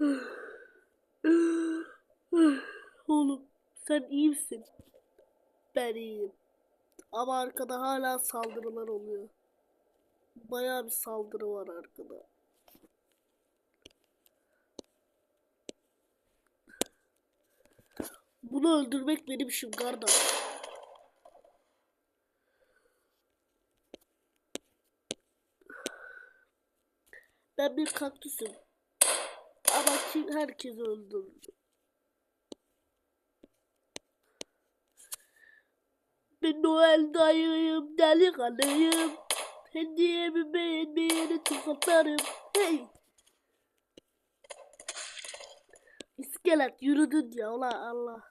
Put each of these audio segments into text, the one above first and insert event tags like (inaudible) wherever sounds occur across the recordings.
(sighs) Oğlum sen iyi misin? Ben iyiyim. Ama arkada hala saldırılar oluyor. Bayağı bir saldırı var arkada. Bunu öldürmek benim işim kardeş. Ben bir kaktüsüm. Kim herkesi öldürdü. Ben Noel dayıyım, delikanlıyım. Hediyemi beğenmeyeni tuzaklarım. Hey! İskelet yürüdün ya ulan Allah.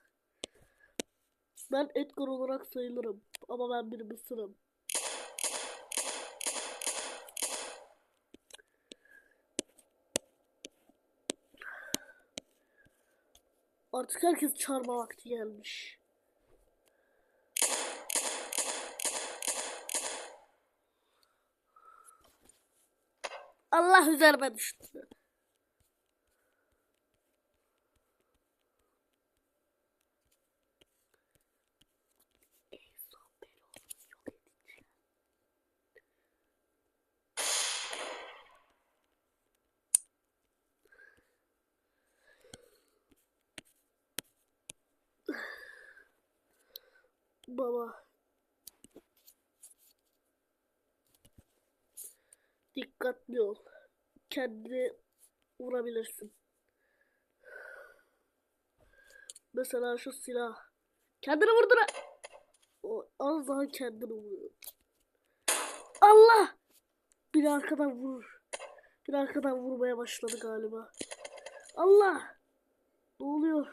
Ben Edgar olarak sayılırım. Ama ben bir mısırım. Artık herkes çağırma vakti gelmiş. Allah üzerime düştü. Baba. Dikkatli ol. Kendini vurabilirsin. Mesela şu silah. Kendini vurdura. O az daha kendini vuruyor. Allah! Bir arkadan vurur. Bir arkadan vurmaya başladı galiba. Allah! Ne oluyor?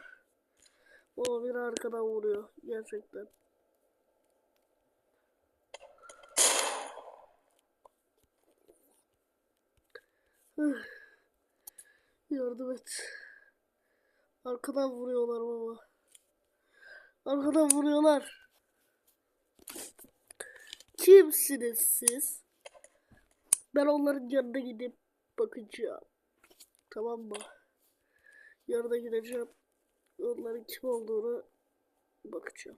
O bir arkadan vuruyor gerçekten. Yardım et. Arkadan vuruyorlar baba. Arkadan vuruyorlar. Kimsiniz siz? Ben onların yanına gidip bakacağım. Tamam mı? Yanına gideceğim. Onların kim olduğunu bakacağım.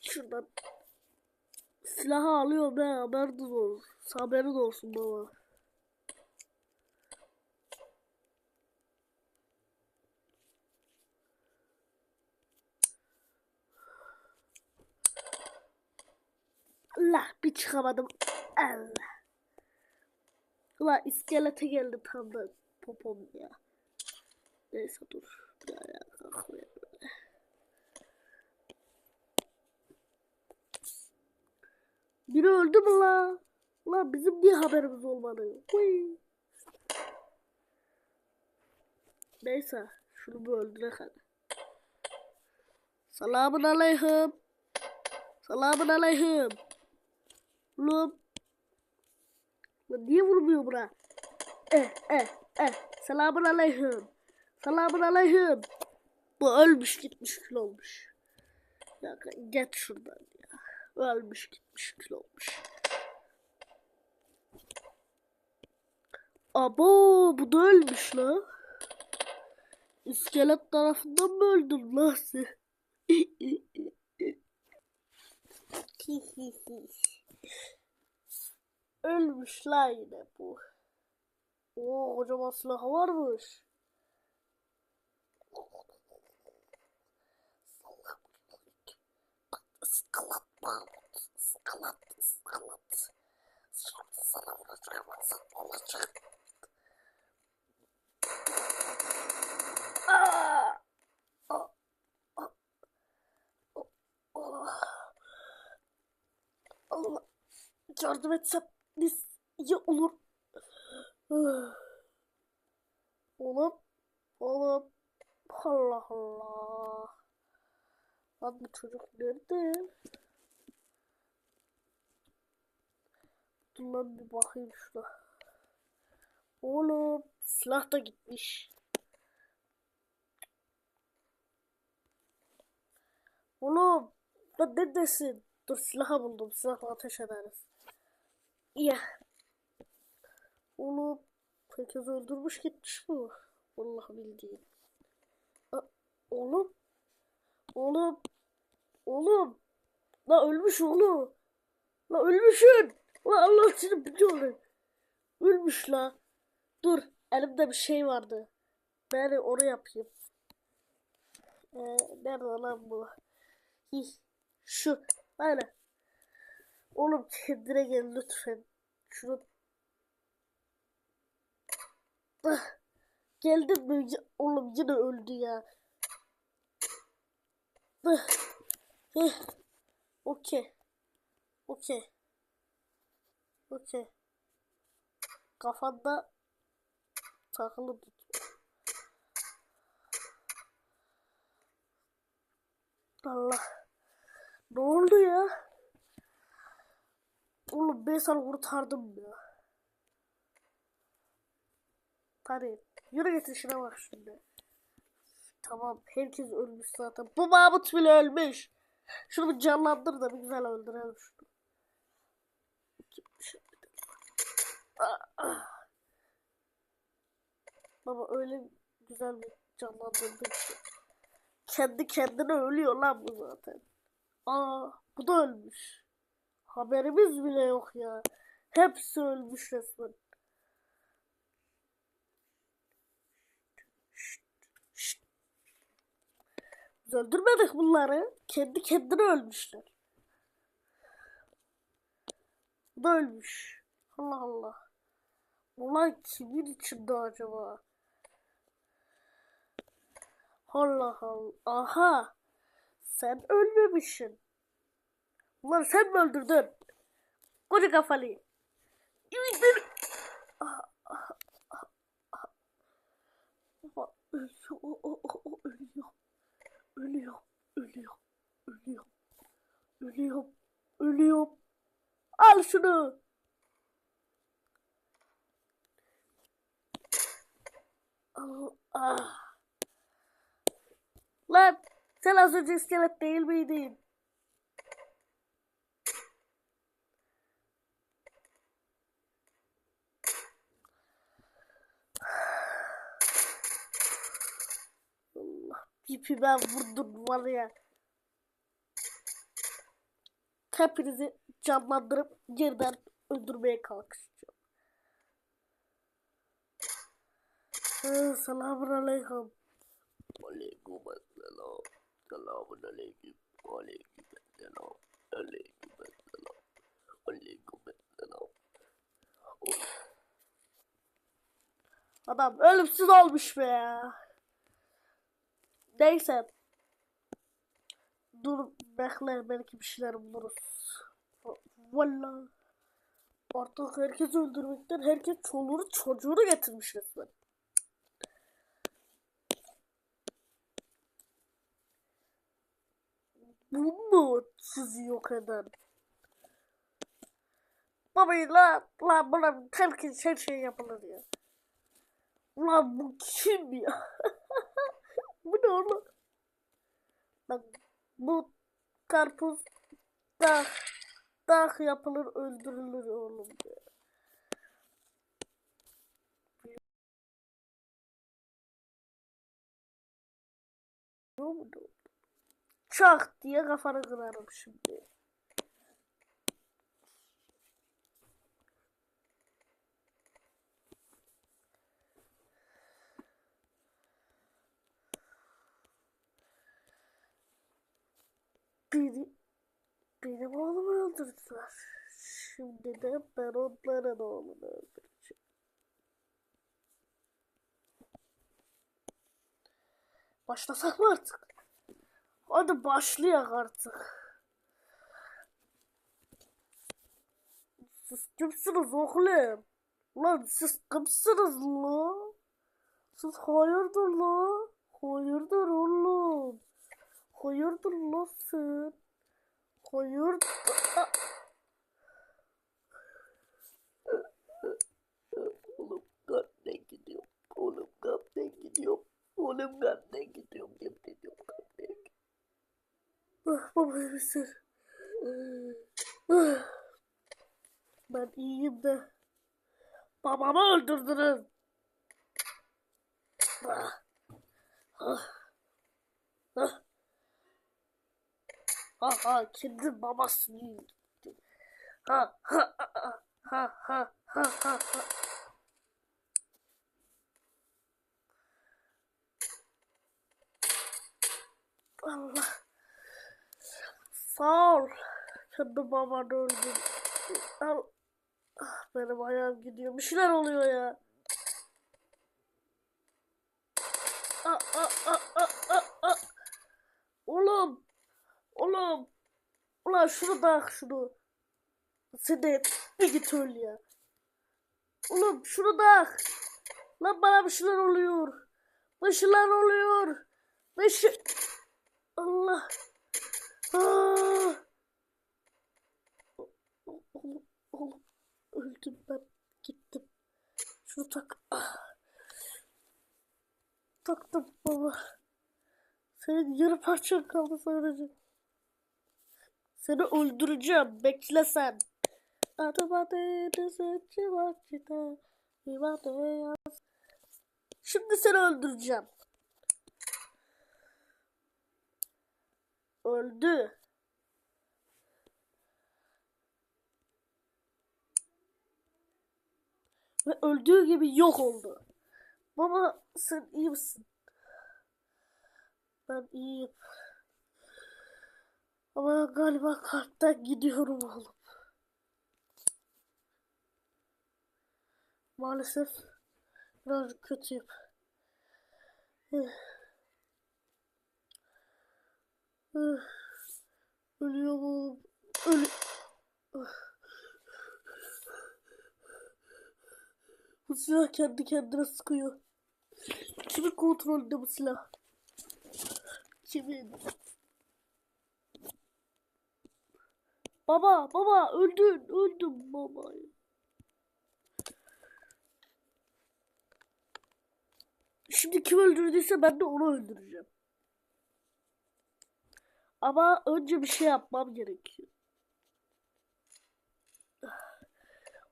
Şuradan silahı alıyorum be haberin olsun. Haberin olsun baba. Allah bir çıkamadım. Allah. Ulan iskelete geldi tam da popom ya. Neyse dur. Bir. Biri öldü mü la? Lan bizim niye haberimiz olmadı? Huy. Neyse şunu bir öldürek hadi. Selamun aleyküm. Selamun aleyküm. Oğlum. Lan niye vurmuyor buna? Eh eh eh. Selamun aleyküm. Selamun aleyküm. Bu ölmüş gitmiş kül olmuş. Ya get şuradan ya. Ölmüş gitmiş kül olmuş. Abo bu da ölmüş la. İskelet tarafından mı öldün lan sen? (laughs) ölmüş la yine bu. Oo kocaman silahı varmış. Iskalat Mahmut. Iskalat. Şimdi sana vuracağım. Sen olacak. Aa! Aa! Aa! Aa! Allah yardım etsem biz iyi olur. Oğlum, oğlum. Allah Allah. Lan bu çocuk nerede? Dur lan bir bakayım şuna. Oğlum silah da gitmiş. Oğlum lan neredesin? Dur silahı buldum. Silahla ateş ederiz. Ya. Oğlum Herkes öldürmüş gitmiş bu. Vallahi bildiğin. Oğlum. Oğlum. Oğlum. La ölmüş oğlum. La ölmüşsün. La Allah seni biliyor. Ölmüş la. Dur. Elimde bir şey vardı. Ben onu yapayım. Ee, nerede lan bu? Hih, Şu. Aynen. Oğlum kendine gel lütfen. Şunu. Ah, Geldin mi? Oğlum yine öldü ya. Ah, eh, Okey. Okey. Okey. Kafanda takılı tut. Allah. Ne oldu ya? Oğlum ben sana kurtardım ya. Hadi yürü git işine bak şimdi. Tamam herkes ölmüş zaten. Bu Mahmut bile ölmüş. Şunu bir canlandır da bir güzel öldürelim şunu. Baba öyle güzel bir canlandırdı ki. Kendi kendine ölüyor lan bu zaten. Aa bu da ölmüş. Haberimiz bile yok ya. Hepsi ölmüş resmen. Biz öldürmedik bunları. Kendi kendine ölmüşler. Bu da ölmüş. Allah Allah. Ulan kimin içinde acaba? Allah Allah. Aha. Sen ölmemişsin. Ulan sen mi öldürdün? Koca kafalı. Ben... Ah, ah, ah. Ama ölüyor. Al şunu. Ah. Lan sen az önce iskelet değil miydin? Allah (sighs) ipi ben vurdum var ya. Hepinizi canlandırıp yerden öldürmeye kalkışacağım. Ee, Selamun aleyküm. Aleyküm selam. Selamun aleyküm. Aleyküm selam. Aleyküm selam. Aleyküm selam. Adam ölümsüz olmuş be ya. Neyse. Dur bekle belki bir şeyler buluruz. Valla. Artık herkes öldürmekten herkes çoluğunu çocuğunu getirmiş resmen. Bu mu sizi yok eden? Babayı la la buna herkes her şey yapılır ya. Ulan bu kim ya? (laughs) bu ne oğlum? Bak bu karpuz dağ, dağ yapılır öldürülür oğlum ya. Ne oldu? Çak diye kafanı kırarım şimdi. Beni, benim oğlumu öldürdüler. Şimdi de ben onların oğlunu öldüreceğim. Başlasak mı artık? Hadi başlayak artık. Siz kimsiniz oğlum? Lan siz kimsiniz la? Siz hayırdır la? Hayırdır oğlum? Hayırdır la sen? Hayırdır? Aa, Oğlum kalpten gidiyor. Oğlum kalpten gidiyor. Oğlum kalpten gidiyor. Yemin ediyorum kalpten gidiyor. Ah misin? Ah. Ben iyiyim de. Babamı öldürdünüz. Ah. Ah. Ah. Ha ha kendi babasını. Ha ha ha ha ha ha ha ha. Allah. Sağ ol. Kendi babanı öldürdün. Al. Ah, Benim ayağım gidiyor. Bir şeyler oluyor ya. Aa, aa, aa, aa. Oğlum. Oğlum. Ulan şunu da şunu. Sen de bir git öl ya. Oğlum şunu da Lan bana bir şeyler oluyor. Bir şeyler oluyor. Bir şey... Allah. Aa. Oğlum, oğlum. Öldüm ben. Gittim. Şunu tak. Ah. Taktım baba. Senin yarı parçan kaldı sadece. Seni öldüreceğim. Bekle sen. Şimdi seni öldüreceğim. Öldü. Ve öldüğü gibi yok oldu. Baba sen iyi misin? Ben iyiyim. Ama galiba kalpten gidiyorum oğlum. Maalesef birazcık kötüyüm. Eh. Eh. Ölüyorum oğlum. Ölü... Bu silah kendi kendine sıkıyor. Kimin kontrolünde bu silah? Kimin? Baba, baba öldün, öldüm baba. Şimdi kim öldürdüyse ben de onu öldüreceğim. Ama önce bir şey yapmam gerekiyor.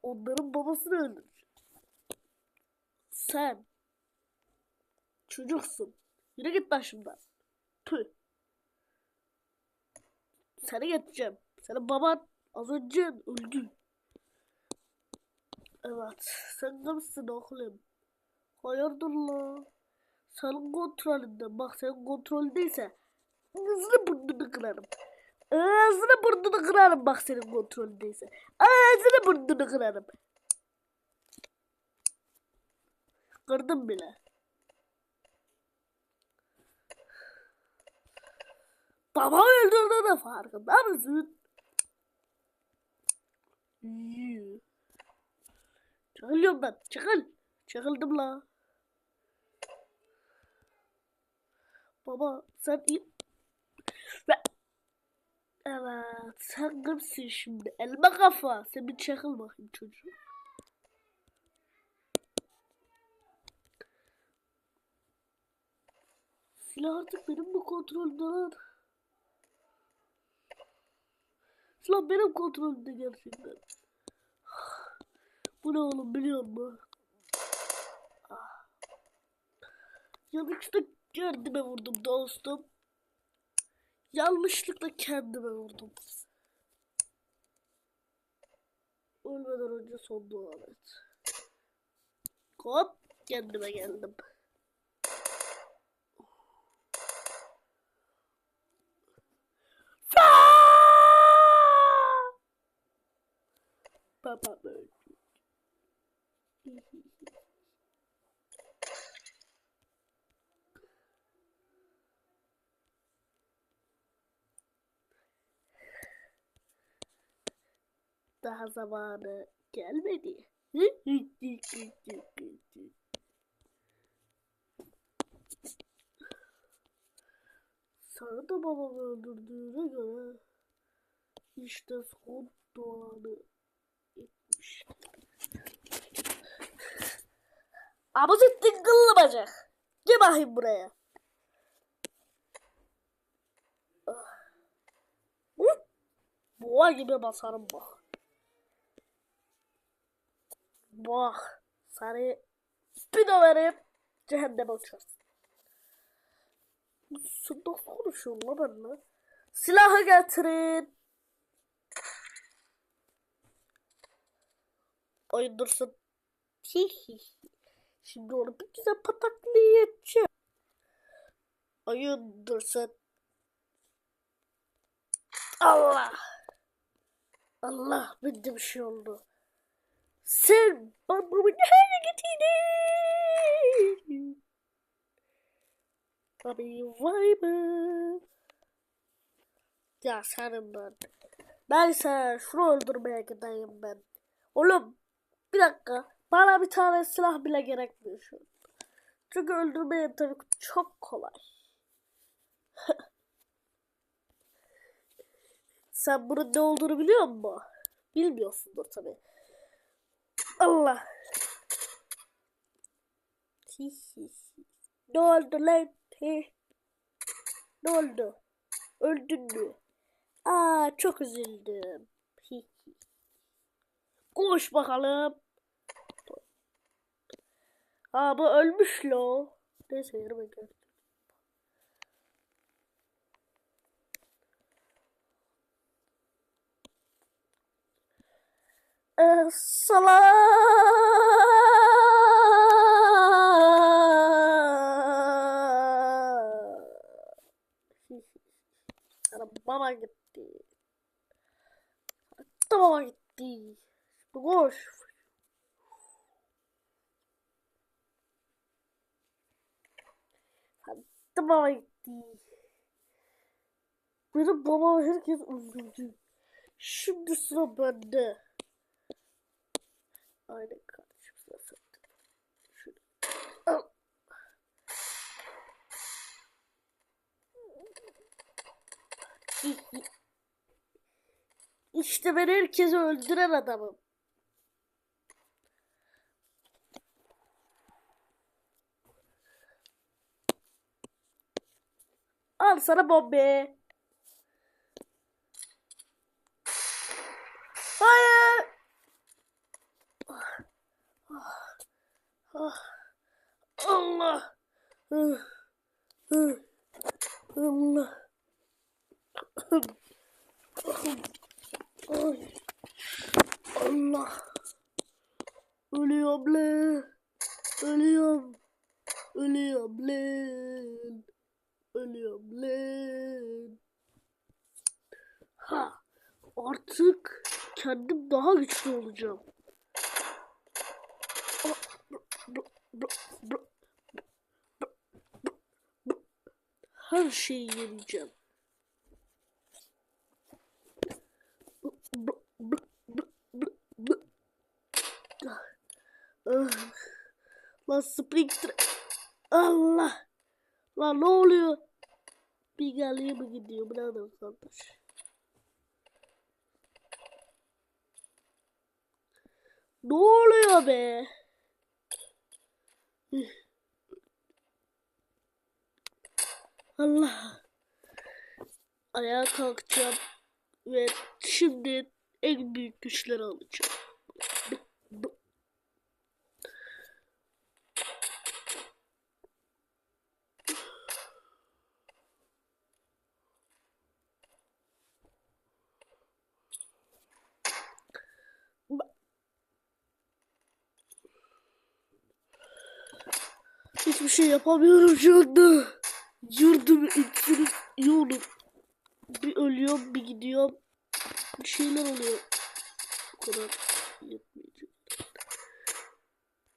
Onların babasını öldüreceğim. Sen çocuksun. Yürü git başımdan. Tüh. Seni geçeceğim. Senin baban az önce öldü. Evet. Sen de misin oğlum? Hayırdır la? Senin kontrolünde. Bak senin kontrolündeyse ağzını burnunu kırarım. Ağzını burnunu kırarım bak senin kontrolündeyse. Ağzını burnunu kırarım. Kırdım bile. Baba öldürdüğünün farkında mısın? Çekil yoldan. Çekil. Çekildim la. Baba sen iyi... Ve- Evet sen kimsin şimdi? Elma kafa. Sen bir çekil bakayım çocuğum. Silah artık benim bu kontrolümde lan. Silah benim kontrolümde gerçekten. Bu ne oğlum biliyor musun? Yanlışlıkla kendime vurdum dostum. Yanlışlıkla kendime vurdum. Ölmeden önce son dua et. Hop kendime geldim. Baba öldü. Daha zamanı gelmedi. Sana da babamı öldürdüğüne göre işte son etmiş. Abuzettin kıllı bacak. Gel bakayım buraya. Ah. Boğa gibi basarım bak. Bak. Sana bir de vereyim. Cehenneme uçarsın. Sen nasıl konuşuyorsun lan benimle? Silahı getirin. Oyun dursun. Hihi. Şimdi onu bir güzel pataklayacağım. Oyun dursun. Allah. Allah bende bir şey oldu. Sen babamı nereye getirdin? Abi vay be. Ya senin ben. Neyse şunu öldürmeye gideyim ben. Oğlum bir dakika. Bana bir tane silah bile gerekmiyor şu. Çünkü öldürmeye tabii ki çok kolay. (laughs) Sen bunun ne olduğunu biliyor musun? Bilmiyorsundur tabii. Allah. ne oldu lan? He? Ne oldu? Öldün mü? Aa çok üzüldüm. Koş bakalım. Aa bu ölmüş lo. Neyse gel. Ee, Salam. Arabama gitti. Arabama gitti. Koş. Arabama gitti. Benim babam herkes öldürdü. Şimdi sıra bende. Aynen kardeşim sıra sende. Şöyle. İşte ben herkesi öldüren adamım. Al sana bombe. Hayır. Ah. Allah. Ah. Ah. Allah. Ay. Allah. Ölüyorum lan. Ölüyorum. Ölüyorum lan. Ölüyorum lan. Ha. Artık kendim daha güçlü olacağım. Ah. Lan Springtre... Allah! Lan ne oluyor? Bir geliyor mu gidiyor? Bu ne adam kardeş? Ne oluyor be? Allah! Ayağa kalkacağım ve şimdi en büyük güçleri alacağım. Hiçbir şey yapamıyorum şu anda. Yurdumu itsiniz iyi olur. Bir ölüyorum bir gidiyorum. Bir şeyler oluyor. Bu kadar yetmeyecek.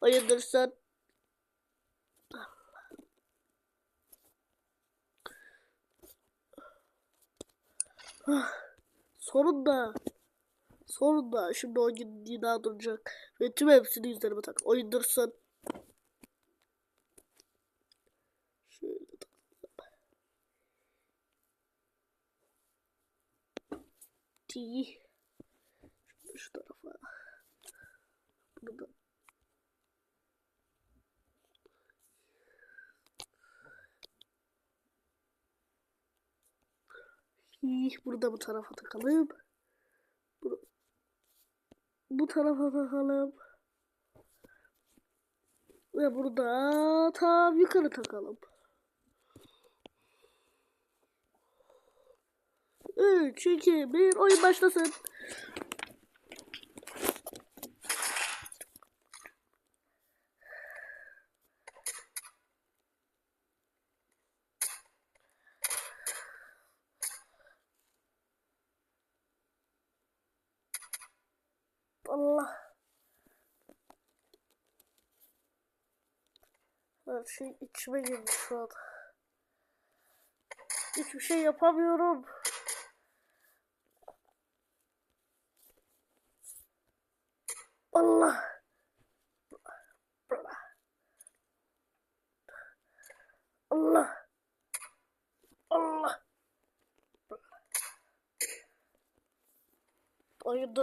Hayırdır sen? Ah, Sonunda. Sonunda. Şimdi o gün yine duracak. Ve tüm hepsini üzerime tak. Oyundur sen. Şöyle takalım. T. Şunu şu tarafa. Bunu da. İyi, Bunu da bu tarafa takalım. Bunu bu tarafa takalım. Ve burada tam yukarı takalım. 3, 2, 1 oyun başlasın. Allah. Her şey içime girdi şu an. Hiçbir şey yapamıyorum. Allah. Allah. Allah.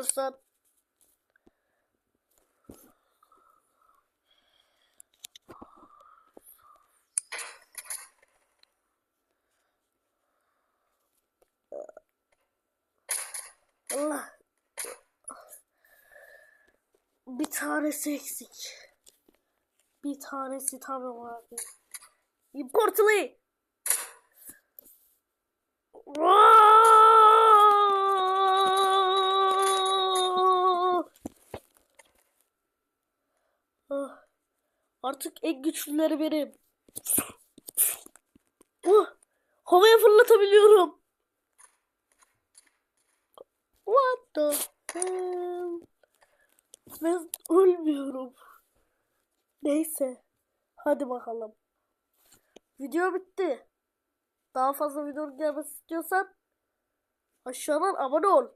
Sen? Allah. Bir tanesi eksik. Bir tanesi tamam abi. Importly. Ah, Artık en güçlüleri benim. Oh, havaya fırlatabiliyorum. What the hell? Ben ölmüyorum. Neyse. Hadi bakalım. Video bitti. Daha fazla video gelmesi istiyorsan aşağıdan abone ol.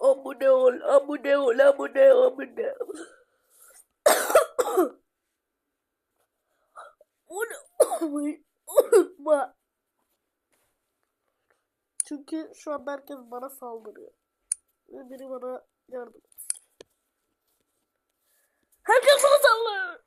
Abone ol, abone ol, abone, abone. (coughs) Onu (coughs) unutma. Çünkü şu an herkes bana saldırıyor. Ve biri bana yardım et. Herkes bana saldırıyor.